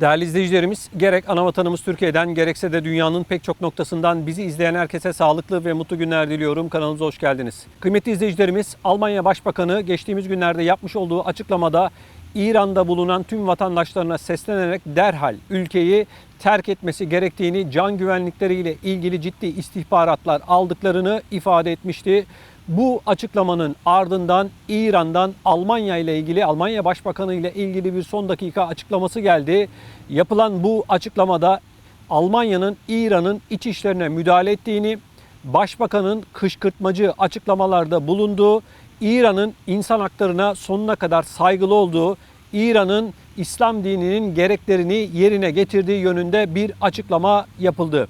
Değerli izleyicilerimiz, gerek ana vatanımız Türkiye'den gerekse de dünyanın pek çok noktasından bizi izleyen herkese sağlıklı ve mutlu günler diliyorum. Kanalımıza hoş geldiniz. Kıymetli izleyicilerimiz, Almanya Başbakanı geçtiğimiz günlerde yapmış olduğu açıklamada İran'da bulunan tüm vatandaşlarına seslenerek derhal ülkeyi terk etmesi gerektiğini, can güvenlikleriyle ilgili ciddi istihbaratlar aldıklarını ifade etmişti. Bu açıklamanın ardından İran'dan Almanya ile ilgili Almanya Başbakanı ile ilgili bir son dakika açıklaması geldi. Yapılan bu açıklamada Almanya'nın İran'ın iç işlerine müdahale ettiğini, Başbakanın kışkırtmacı açıklamalarda bulunduğu, İran'ın insan haklarına sonuna kadar saygılı olduğu, İran'ın İslam dininin gereklerini yerine getirdiği yönünde bir açıklama yapıldı.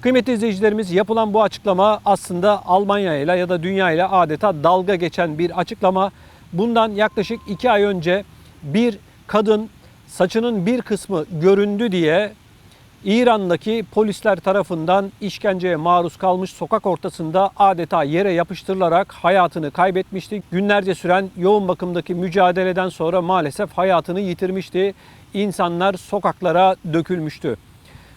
Kıymetli izleyicilerimiz yapılan bu açıklama aslında Almanya ile ya da dünya ile adeta dalga geçen bir açıklama. Bundan yaklaşık iki ay önce bir kadın saçının bir kısmı göründü diye İran'daki polisler tarafından işkenceye maruz kalmış sokak ortasında adeta yere yapıştırılarak hayatını kaybetmişti. Günlerce süren yoğun bakımdaki mücadeleden sonra maalesef hayatını yitirmişti. İnsanlar sokaklara dökülmüştü.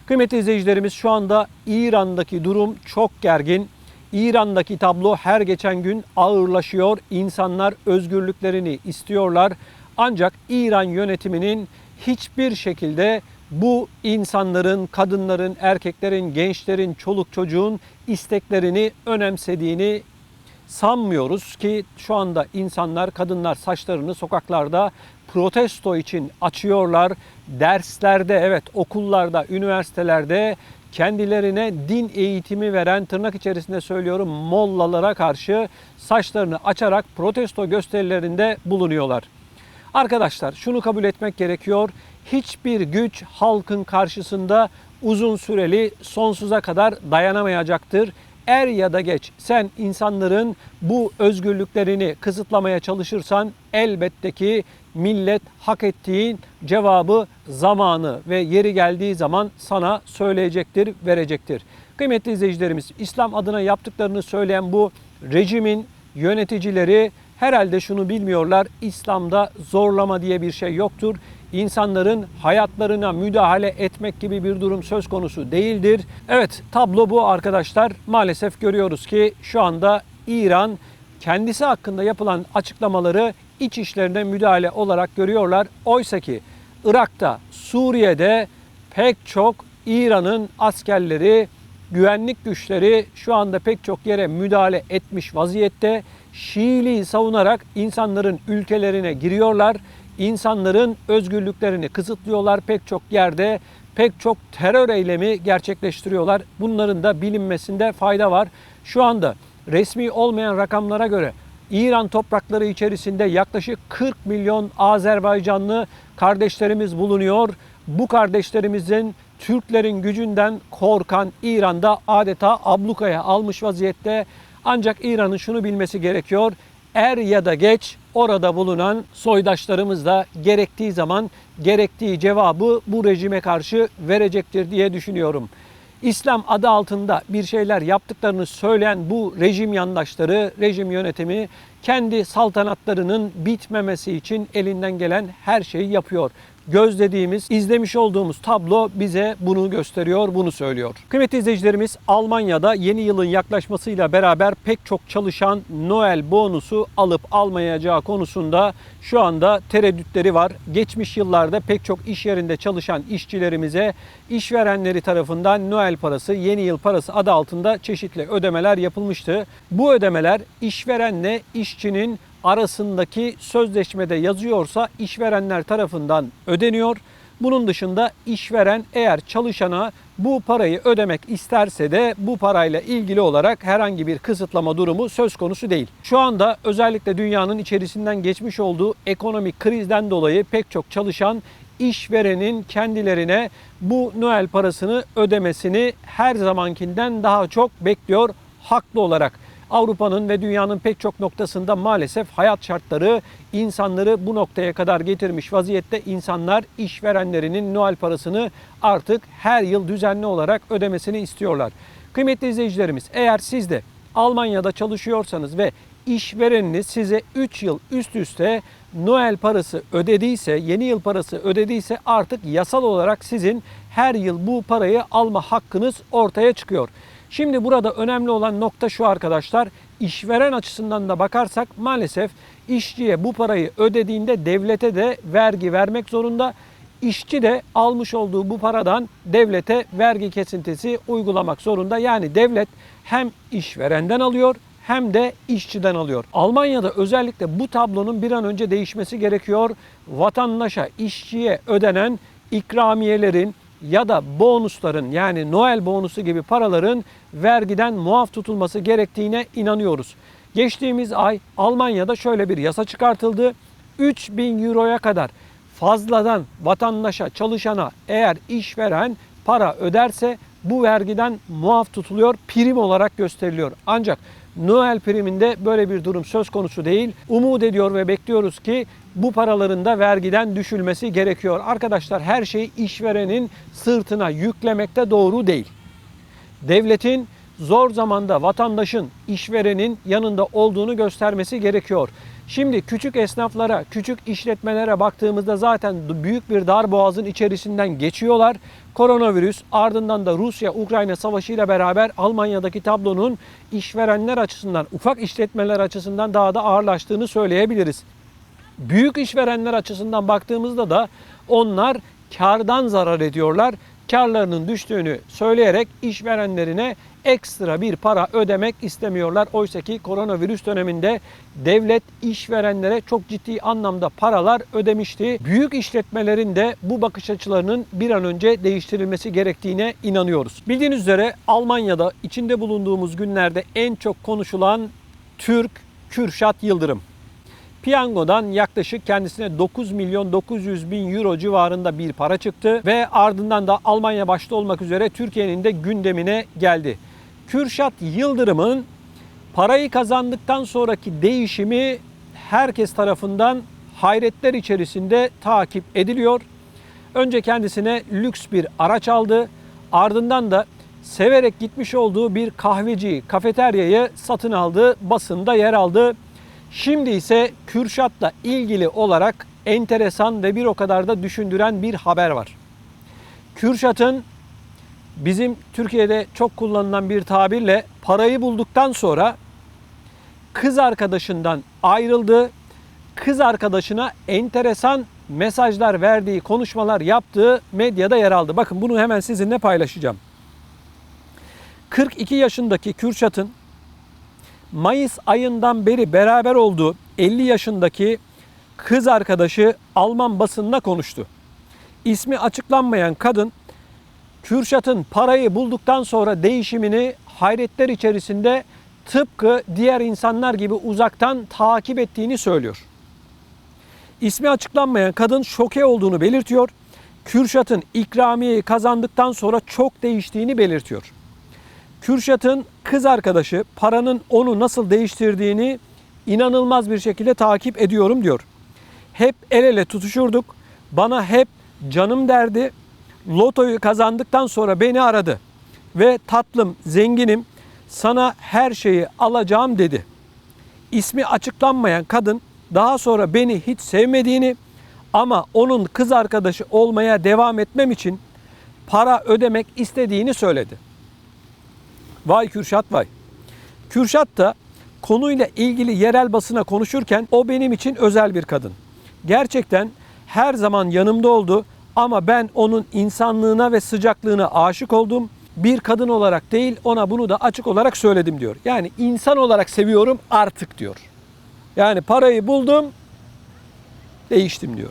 Kıymetli izleyicilerimiz şu anda İran'daki durum çok gergin. İran'daki tablo her geçen gün ağırlaşıyor. İnsanlar özgürlüklerini istiyorlar. Ancak İran yönetiminin hiçbir şekilde bu insanların, kadınların, erkeklerin, gençlerin, çoluk çocuğun isteklerini önemsediğini sanmıyoruz ki şu anda insanlar, kadınlar saçlarını sokaklarda protesto için açıyorlar. Derslerde, evet okullarda, üniversitelerde kendilerine din eğitimi veren tırnak içerisinde söylüyorum mollalara karşı saçlarını açarak protesto gösterilerinde bulunuyorlar. Arkadaşlar şunu kabul etmek gerekiyor. Hiçbir güç halkın karşısında uzun süreli sonsuza kadar dayanamayacaktır. Er ya da geç sen insanların bu özgürlüklerini kısıtlamaya çalışırsan elbette ki millet hak ettiğin cevabı zamanı ve yeri geldiği zaman sana söyleyecektir, verecektir. Kıymetli izleyicilerimiz İslam adına yaptıklarını söyleyen bu rejimin yöneticileri herhalde şunu bilmiyorlar. İslam'da zorlama diye bir şey yoktur. İnsanların hayatlarına müdahale etmek gibi bir durum söz konusu değildir. Evet tablo bu arkadaşlar. Maalesef görüyoruz ki şu anda İran kendisi hakkında yapılan açıklamaları iç işlerine müdahale olarak görüyorlar. Oysa ki Irak'ta, Suriye'de pek çok İran'ın askerleri, güvenlik güçleri şu anda pek çok yere müdahale etmiş vaziyette. Şiiliği savunarak insanların ülkelerine giriyorlar. İnsanların özgürlüklerini kısıtlıyorlar pek çok yerde. Pek çok terör eylemi gerçekleştiriyorlar. Bunların da bilinmesinde fayda var. Şu anda resmi olmayan rakamlara göre İran toprakları içerisinde yaklaşık 40 milyon Azerbaycanlı kardeşlerimiz bulunuyor. Bu kardeşlerimizin Türklerin gücünden korkan İran'da adeta ablukaya almış vaziyette. Ancak İran'ın şunu bilmesi gerekiyor. Er ya da geç orada bulunan soydaşlarımız da gerektiği zaman gerektiği cevabı bu rejime karşı verecektir diye düşünüyorum. İslam adı altında bir şeyler yaptıklarını söyleyen bu rejim yandaşları, rejim yönetimi kendi saltanatlarının bitmemesi için elinden gelen her şeyi yapıyor. Gözlediğimiz, izlemiş olduğumuz tablo bize bunu gösteriyor, bunu söylüyor. Kıymetli izleyicilerimiz Almanya'da yeni yılın yaklaşmasıyla beraber pek çok çalışan Noel bonusu alıp almayacağı konusunda şu anda tereddütleri var. Geçmiş yıllarda pek çok iş yerinde çalışan işçilerimize işverenleri tarafından Noel parası, yeni yıl parası adı altında çeşitli ödemeler yapılmıştı. Bu ödemeler işverenle işçinin arasındaki sözleşmede yazıyorsa işverenler tarafından ödeniyor. Bunun dışında işveren eğer çalışana bu parayı ödemek isterse de bu parayla ilgili olarak herhangi bir kısıtlama durumu söz konusu değil. Şu anda özellikle dünyanın içerisinden geçmiş olduğu ekonomik krizden dolayı pek çok çalışan işverenin kendilerine bu Noel parasını ödemesini her zamankinden daha çok bekliyor haklı olarak. Avrupa'nın ve dünyanın pek çok noktasında maalesef hayat şartları insanları bu noktaya kadar getirmiş vaziyette insanlar işverenlerinin Noel parasını artık her yıl düzenli olarak ödemesini istiyorlar. Kıymetli izleyicilerimiz eğer siz de Almanya'da çalışıyorsanız ve işvereniniz size 3 yıl üst üste Noel parası ödediyse, yeni yıl parası ödediyse artık yasal olarak sizin her yıl bu parayı alma hakkınız ortaya çıkıyor. Şimdi burada önemli olan nokta şu arkadaşlar. İşveren açısından da bakarsak maalesef işçiye bu parayı ödediğinde devlete de vergi vermek zorunda. İşçi de almış olduğu bu paradan devlete vergi kesintisi uygulamak zorunda. Yani devlet hem işverenden alıyor hem de işçiden alıyor. Almanya'da özellikle bu tablonun bir an önce değişmesi gerekiyor. Vatandaşa, işçiye ödenen ikramiyelerin ya da bonusların yani Noel bonusu gibi paraların vergiden muaf tutulması gerektiğine inanıyoruz. Geçtiğimiz ay Almanya'da şöyle bir yasa çıkartıldı. 3000 euroya kadar fazladan vatandaşa, çalışana eğer işveren para öderse bu vergiden muaf tutuluyor, prim olarak gösteriliyor. Ancak Noel priminde böyle bir durum söz konusu değil. Umut ediyor ve bekliyoruz ki bu paraların da vergiden düşülmesi gerekiyor. Arkadaşlar her şeyi işverenin sırtına yüklemekte doğru değil. Devletin zor zamanda vatandaşın, işverenin yanında olduğunu göstermesi gerekiyor. Şimdi küçük esnaflara, küçük işletmelere baktığımızda zaten büyük bir dar boğazın içerisinden geçiyorlar. Koronavirüs ardından da Rusya-Ukrayna savaşı ile beraber Almanya'daki tablonun işverenler açısından, ufak işletmeler açısından daha da ağırlaştığını söyleyebiliriz. Büyük işverenler açısından baktığımızda da onlar kardan zarar ediyorlar. Karlarının düştüğünü söyleyerek işverenlerine ekstra bir para ödemek istemiyorlar. Oysa ki koronavirüs döneminde devlet işverenlere çok ciddi anlamda paralar ödemişti. Büyük işletmelerin de bu bakış açılarının bir an önce değiştirilmesi gerektiğine inanıyoruz. Bildiğiniz üzere Almanya'da içinde bulunduğumuz günlerde en çok konuşulan Türk Kürşat Yıldırım. Piyangodan yaklaşık kendisine 9 milyon 900 bin euro civarında bir para çıktı ve ardından da Almanya başta olmak üzere Türkiye'nin de gündemine geldi. Kürşat Yıldırım'ın parayı kazandıktan sonraki değişimi herkes tarafından hayretler içerisinde takip ediliyor. Önce kendisine lüks bir araç aldı. Ardından da severek gitmiş olduğu bir kahveci, kafeteryayı satın aldı. Basında yer aldı. Şimdi ise Kürşat'la ilgili olarak enteresan ve bir o kadar da düşündüren bir haber var. Kürşat'ın bizim Türkiye'de çok kullanılan bir tabirle parayı bulduktan sonra kız arkadaşından ayrıldı. Kız arkadaşına enteresan mesajlar verdiği, konuşmalar yaptığı medyada yer aldı. Bakın bunu hemen sizinle paylaşacağım. 42 yaşındaki Kürşat'ın Mayıs ayından beri beraber olduğu 50 yaşındaki kız arkadaşı Alman basınına konuştu. İsmi açıklanmayan kadın Kürşat'ın parayı bulduktan sonra değişimini hayretler içerisinde tıpkı diğer insanlar gibi uzaktan takip ettiğini söylüyor. İsmi açıklanmayan kadın şoke olduğunu belirtiyor. Kürşat'ın ikramiyeyi kazandıktan sonra çok değiştiğini belirtiyor. Kürşat'ın kız arkadaşı paranın onu nasıl değiştirdiğini inanılmaz bir şekilde takip ediyorum diyor. Hep el ele tutuşurduk. Bana hep canım derdi. Lotoyu kazandıktan sonra beni aradı ve tatlım, zenginim sana her şeyi alacağım dedi. İsmi açıklanmayan kadın daha sonra beni hiç sevmediğini ama onun kız arkadaşı olmaya devam etmem için para ödemek istediğini söyledi. Vay Kürşat vay. Kürşat da konuyla ilgili yerel basına konuşurken o benim için özel bir kadın. Gerçekten her zaman yanımda oldu ama ben onun insanlığına ve sıcaklığına aşık oldum. Bir kadın olarak değil ona bunu da açık olarak söyledim diyor. Yani insan olarak seviyorum artık diyor. Yani parayı buldum, değiştim diyor.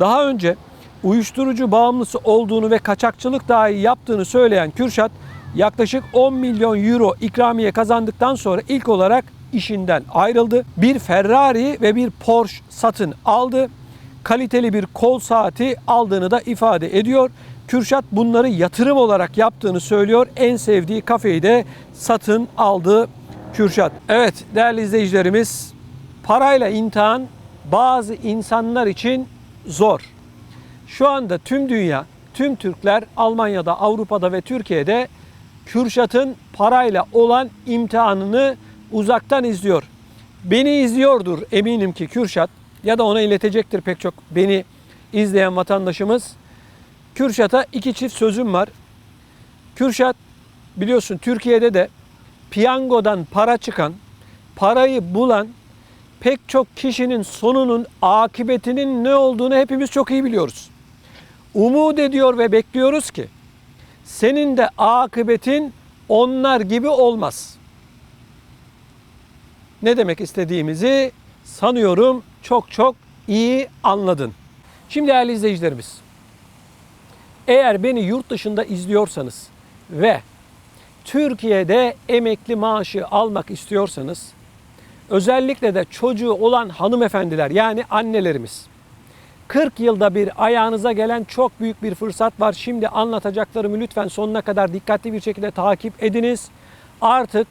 Daha önce uyuşturucu bağımlısı olduğunu ve kaçakçılık dahi yaptığını söyleyen Kürşat yaklaşık 10 milyon euro ikramiye kazandıktan sonra ilk olarak işinden ayrıldı. Bir Ferrari ve bir Porsche satın aldı. Kaliteli bir kol saati aldığını da ifade ediyor. Kürşat bunları yatırım olarak yaptığını söylüyor. En sevdiği kafeyi de satın aldı Kürşat. Evet değerli izleyicilerimiz parayla imtihan bazı insanlar için zor. Şu anda tüm dünya, tüm Türkler Almanya'da, Avrupa'da ve Türkiye'de Kürşat'ın parayla olan imtihanını uzaktan izliyor. Beni izliyordur eminim ki Kürşat ya da ona iletecektir pek çok beni izleyen vatandaşımız. Kürşat'a iki çift sözüm var. Kürşat biliyorsun Türkiye'de de piyangodan para çıkan, parayı bulan pek çok kişinin sonunun akıbetinin ne olduğunu hepimiz çok iyi biliyoruz. Umut ediyor ve bekliyoruz ki senin de akıbetin onlar gibi olmaz. Ne demek istediğimizi sanıyorum çok çok iyi anladın. Şimdi değerli izleyicilerimiz, eğer beni yurt dışında izliyorsanız ve Türkiye'de emekli maaşı almak istiyorsanız özellikle de çocuğu olan hanımefendiler yani annelerimiz 40 yılda bir ayağınıza gelen çok büyük bir fırsat var. Şimdi anlatacaklarımı lütfen sonuna kadar dikkatli bir şekilde takip ediniz. Artık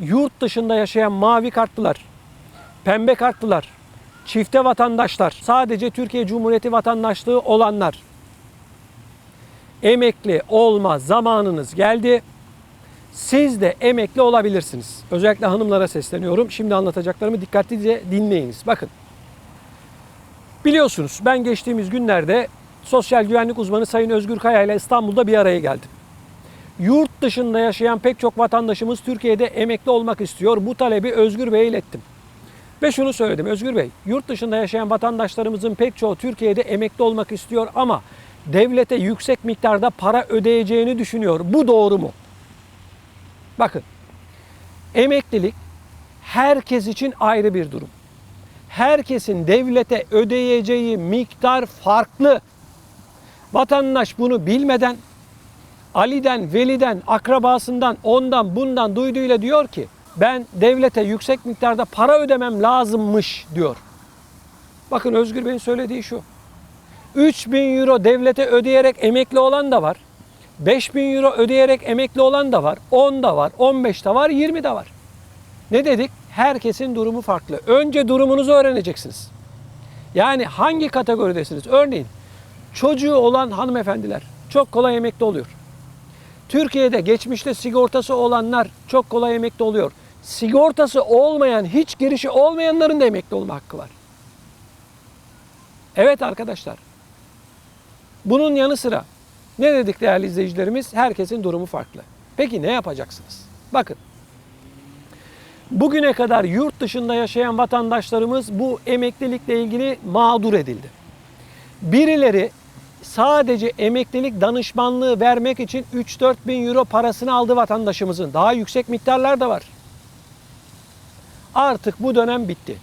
yurt dışında yaşayan mavi kartlılar, pembe kartlılar, çifte vatandaşlar, sadece Türkiye Cumhuriyeti vatandaşlığı olanlar emekli olma zamanınız geldi. Siz de emekli olabilirsiniz. Özellikle hanımlara sesleniyorum. Şimdi anlatacaklarımı dikkatlice dinleyiniz. Bakın. Biliyorsunuz ben geçtiğimiz günlerde sosyal güvenlik uzmanı Sayın Özgür Kaya ile İstanbul'da bir araya geldim. Yurt dışında yaşayan pek çok vatandaşımız Türkiye'de emekli olmak istiyor. Bu talebi Özgür Bey'e ilettim. Ve şunu söyledim Özgür Bey, yurt dışında yaşayan vatandaşlarımızın pek çoğu Türkiye'de emekli olmak istiyor ama devlete yüksek miktarda para ödeyeceğini düşünüyor. Bu doğru mu? Bakın, emeklilik herkes için ayrı bir durum. Herkesin devlete ödeyeceği miktar farklı. Vatandaş bunu bilmeden Ali'den, Veli'den, akrabasından, ondan, bundan duyduğuyla diyor ki ben devlete yüksek miktarda para ödemem lazımmış diyor. Bakın Özgür Bey'in söylediği şu. 3000 euro devlete ödeyerek emekli olan da var. 5000 euro ödeyerek emekli olan da var. 10 da var, 15 de var, 20 de var. Ne dedik? Herkesin durumu farklı. Önce durumunuzu öğreneceksiniz. Yani hangi kategoridesiniz? Örneğin çocuğu olan hanımefendiler çok kolay emekli oluyor. Türkiye'de geçmişte sigortası olanlar çok kolay emekli oluyor. Sigortası olmayan, hiç girişi olmayanların da emekli olma hakkı var. Evet arkadaşlar. Bunun yanı sıra ne dedik değerli izleyicilerimiz? Herkesin durumu farklı. Peki ne yapacaksınız? Bakın. Bugüne kadar yurt dışında yaşayan vatandaşlarımız bu emeklilikle ilgili mağdur edildi. Birileri sadece emeklilik danışmanlığı vermek için 3-4 bin euro parasını aldı vatandaşımızın. Daha yüksek miktarlar da var. Artık bu dönem bitti.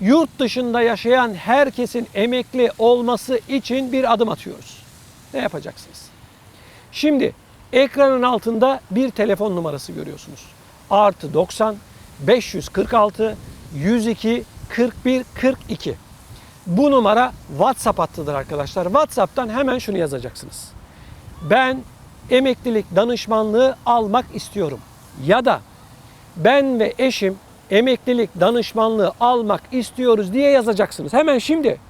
Yurt dışında yaşayan herkesin emekli olması için bir adım atıyoruz. Ne yapacaksınız? Şimdi ekranın altında bir telefon numarası görüyorsunuz. Artı 90 546 102 41 42. Bu numara WhatsApp hattıdır arkadaşlar. WhatsApp'tan hemen şunu yazacaksınız. Ben emeklilik danışmanlığı almak istiyorum. Ya da ben ve eşim emeklilik danışmanlığı almak istiyoruz diye yazacaksınız. Hemen şimdi.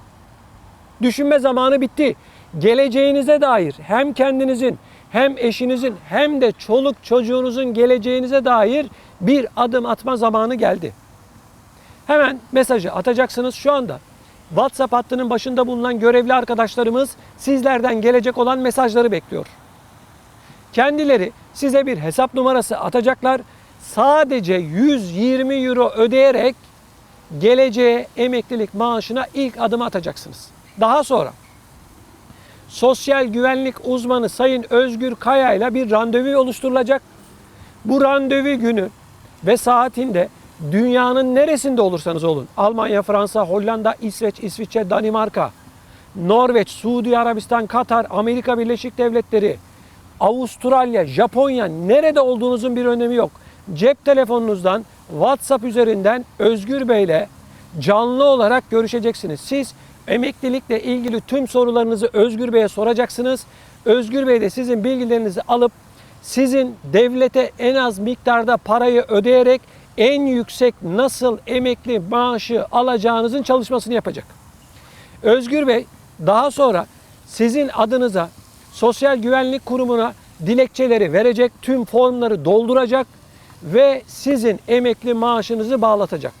Düşünme zamanı bitti. Geleceğinize dair hem kendinizin hem eşinizin hem de çoluk çocuğunuzun geleceğinize dair bir adım atma zamanı geldi. Hemen mesajı atacaksınız şu anda. WhatsApp hattının başında bulunan görevli arkadaşlarımız sizlerden gelecek olan mesajları bekliyor. Kendileri size bir hesap numarası atacaklar. Sadece 120 euro ödeyerek geleceğe emeklilik maaşına ilk adım atacaksınız. Daha sonra sosyal güvenlik uzmanı Sayın Özgür Kaya ile bir randevu oluşturulacak. Bu randevu günü ve saatinde dünyanın neresinde olursanız olun. Almanya, Fransa, Hollanda, İsveç, İsviçre, Danimarka, Norveç, Suudi Arabistan, Katar, Amerika Birleşik Devletleri, Avustralya, Japonya nerede olduğunuzun bir önemi yok. Cep telefonunuzdan WhatsApp üzerinden Özgür Bey ile canlı olarak görüşeceksiniz. Siz emeklilikle ilgili tüm sorularınızı Özgür Bey'e soracaksınız. Özgür Bey de sizin bilgilerinizi alıp sizin devlete en az miktarda parayı ödeyerek en yüksek nasıl emekli maaşı alacağınızın çalışmasını yapacak. Özgür Bey daha sonra sizin adınıza Sosyal Güvenlik Kurumu'na dilekçeleri verecek, tüm formları dolduracak ve sizin emekli maaşınızı bağlatacak.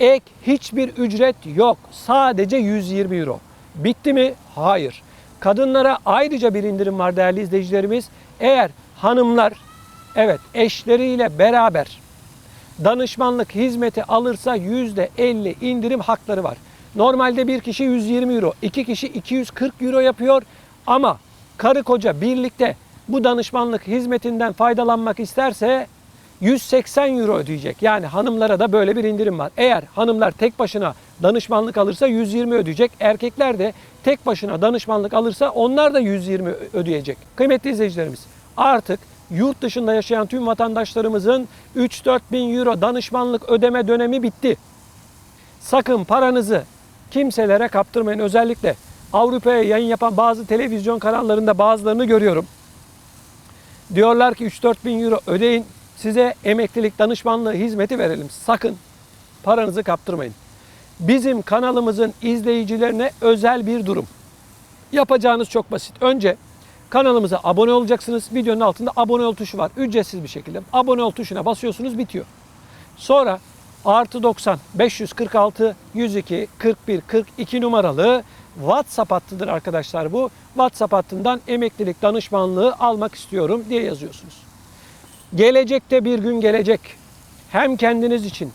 Ek hiçbir ücret yok. Sadece 120 euro. Bitti mi? Hayır. Kadınlara ayrıca bir indirim var değerli izleyicilerimiz. Eğer hanımlar evet eşleriyle beraber danışmanlık hizmeti alırsa %50 indirim hakları var. Normalde bir kişi 120 euro, iki kişi 240 euro yapıyor ama karı koca birlikte bu danışmanlık hizmetinden faydalanmak isterse 180 euro ödeyecek. Yani hanımlara da böyle bir indirim var. Eğer hanımlar tek başına danışmanlık alırsa 120 ödeyecek. Erkekler de tek başına danışmanlık alırsa onlar da 120 ödeyecek. Kıymetli izleyicilerimiz artık yurt dışında yaşayan tüm vatandaşlarımızın 3-4 bin euro danışmanlık ödeme dönemi bitti. Sakın paranızı kimselere kaptırmayın. Özellikle Avrupa'ya yayın yapan bazı televizyon kanallarında bazılarını görüyorum. Diyorlar ki 3-4 bin euro ödeyin size emeklilik danışmanlığı hizmeti verelim. Sakın paranızı kaptırmayın. Bizim kanalımızın izleyicilerine özel bir durum. Yapacağınız çok basit. Önce kanalımıza abone olacaksınız. Videonun altında abone ol tuşu var. Ücretsiz bir şekilde. Abone ol tuşuna basıyorsunuz bitiyor. Sonra artı 90 546 102 41 42 numaralı WhatsApp hattıdır arkadaşlar bu. WhatsApp hattından emeklilik danışmanlığı almak istiyorum diye yazıyorsunuz. Gelecekte bir gün gelecek. Hem kendiniz için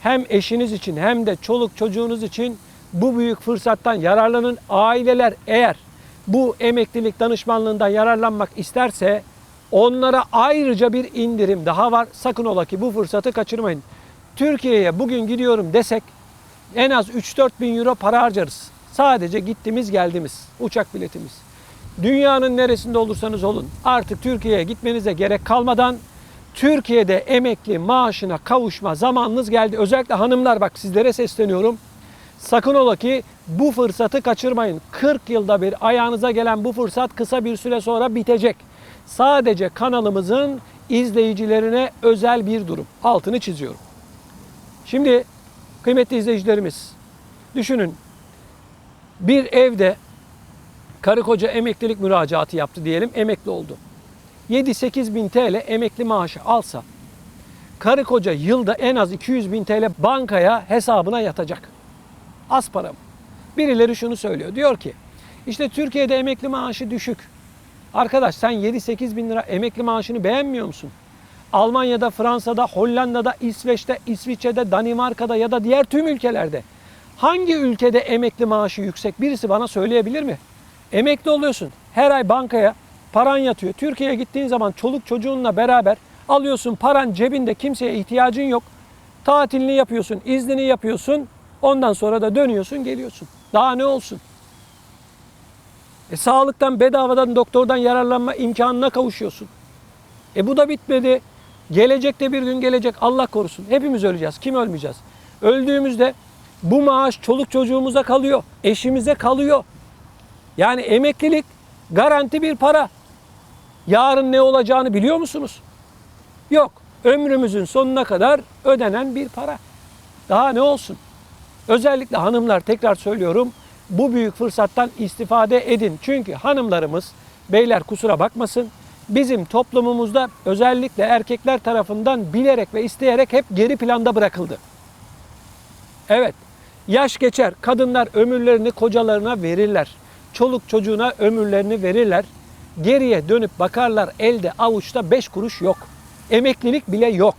hem eşiniz için hem de çoluk çocuğunuz için bu büyük fırsattan yararlanın. Aileler eğer bu emeklilik danışmanlığından yararlanmak isterse onlara ayrıca bir indirim daha var. Sakın ola ki bu fırsatı kaçırmayın. Türkiye'ye bugün gidiyorum desek en az 3-4 bin euro para harcarız. Sadece gittiğimiz geldiğimiz uçak biletimiz. Dünyanın neresinde olursanız olun artık Türkiye'ye gitmenize gerek kalmadan Türkiye'de emekli maaşına kavuşma zamanınız geldi. Özellikle hanımlar bak sizlere sesleniyorum. Sakın ola ki bu fırsatı kaçırmayın. 40 yılda bir ayağınıza gelen bu fırsat kısa bir süre sonra bitecek. Sadece kanalımızın izleyicilerine özel bir durum. Altını çiziyorum. Şimdi kıymetli izleyicilerimiz düşünün. Bir evde karı koca emeklilik müracaatı yaptı diyelim, emekli oldu. 7-8 bin TL emekli maaşı alsa, karı koca yılda en az 200 bin TL bankaya hesabına yatacak. Az para mı? Birileri şunu söylüyor. Diyor ki işte Türkiye'de emekli maaşı düşük. Arkadaş sen 7-8 bin lira emekli maaşını beğenmiyor musun? Almanya'da, Fransa'da, Hollanda'da, İsveç'te, İsviçre'de, Danimarka'da ya da diğer tüm ülkelerde hangi ülkede emekli maaşı yüksek birisi bana söyleyebilir mi? Emekli oluyorsun. Her ay bankaya paran yatıyor. Türkiye'ye gittiğin zaman çoluk çocuğunla beraber alıyorsun paran cebinde kimseye ihtiyacın yok. Tatilini yapıyorsun, iznini yapıyorsun. Ondan sonra da dönüyorsun, geliyorsun. Daha ne olsun? E, sağlıktan, bedavadan, doktordan yararlanma imkanına kavuşuyorsun. E bu da bitmedi. Gelecekte bir gün gelecek Allah korusun. Hepimiz öleceğiz. Kim ölmeyeceğiz? Öldüğümüzde bu maaş çoluk çocuğumuza kalıyor. Eşimize kalıyor. Yani emeklilik garanti bir para. Yarın ne olacağını biliyor musunuz? Yok. Ömrümüzün sonuna kadar ödenen bir para. Daha ne olsun? Özellikle hanımlar tekrar söylüyorum bu büyük fırsattan istifade edin. Çünkü hanımlarımız beyler kusura bakmasın bizim toplumumuzda özellikle erkekler tarafından bilerek ve isteyerek hep geri planda bırakıldı. Evet yaş geçer kadınlar ömürlerini kocalarına verirler. Çoluk çocuğuna ömürlerini verirler. Geriye dönüp bakarlar elde avuçta 5 kuruş yok. Emeklilik bile yok.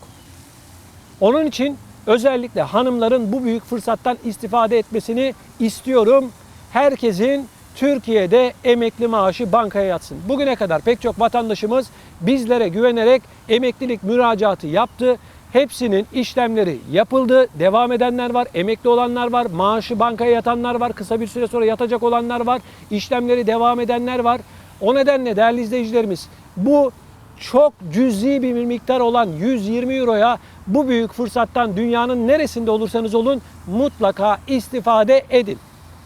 Onun için özellikle hanımların bu büyük fırsattan istifade etmesini istiyorum. Herkesin Türkiye'de emekli maaşı bankaya yatsın. Bugüne kadar pek çok vatandaşımız bizlere güvenerek emeklilik müracaatı yaptı. Hepsinin işlemleri yapıldı. Devam edenler var, emekli olanlar var, maaşı bankaya yatanlar var, kısa bir süre sonra yatacak olanlar var, işlemleri devam edenler var. O nedenle değerli izleyicilerimiz bu çok cüzi bir miktar olan 120 euroya bu büyük fırsattan dünyanın neresinde olursanız olun mutlaka istifade edin.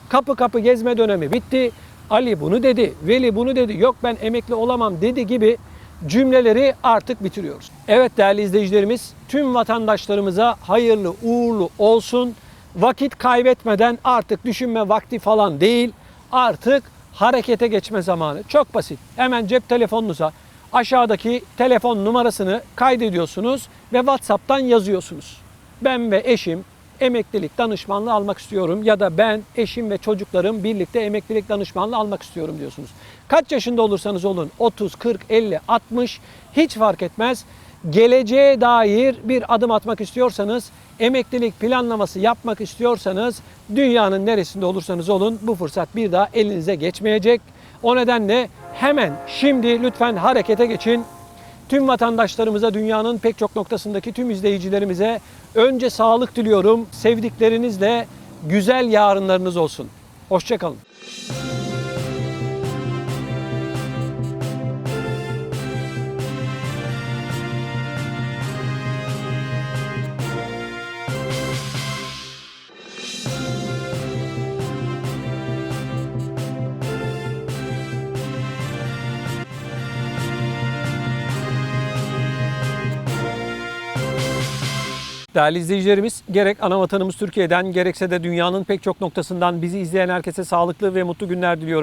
Kapı kapı gezme dönemi bitti. Ali bunu dedi, Veli bunu dedi, yok ben emekli olamam dedi gibi cümleleri artık bitiriyoruz. Evet değerli izleyicilerimiz, tüm vatandaşlarımıza hayırlı uğurlu olsun. Vakit kaybetmeden artık düşünme vakti falan değil. Artık harekete geçme zamanı. Çok basit. Hemen cep telefonunuza aşağıdaki telefon numarasını kaydediyorsunuz ve WhatsApp'tan yazıyorsunuz. Ben ve eşim emeklilik danışmanlığı almak istiyorum ya da ben, eşim ve çocuklarım birlikte emeklilik danışmanlığı almak istiyorum diyorsunuz. Kaç yaşında olursanız olun 30, 40, 50, 60 hiç fark etmez. Geleceğe dair bir adım atmak istiyorsanız, emeklilik planlaması yapmak istiyorsanız dünyanın neresinde olursanız olun bu fırsat bir daha elinize geçmeyecek. O nedenle hemen şimdi lütfen harekete geçin. Tüm vatandaşlarımıza, dünyanın pek çok noktasındaki tüm izleyicilerimize önce sağlık diliyorum. Sevdiklerinizle güzel yarınlarınız olsun. Hoşçakalın. Değerli izleyicilerimiz, gerek ana vatanımız Türkiye'den gerekse de dünyanın pek çok noktasından bizi izleyen herkese sağlıklı ve mutlu günler diliyorum.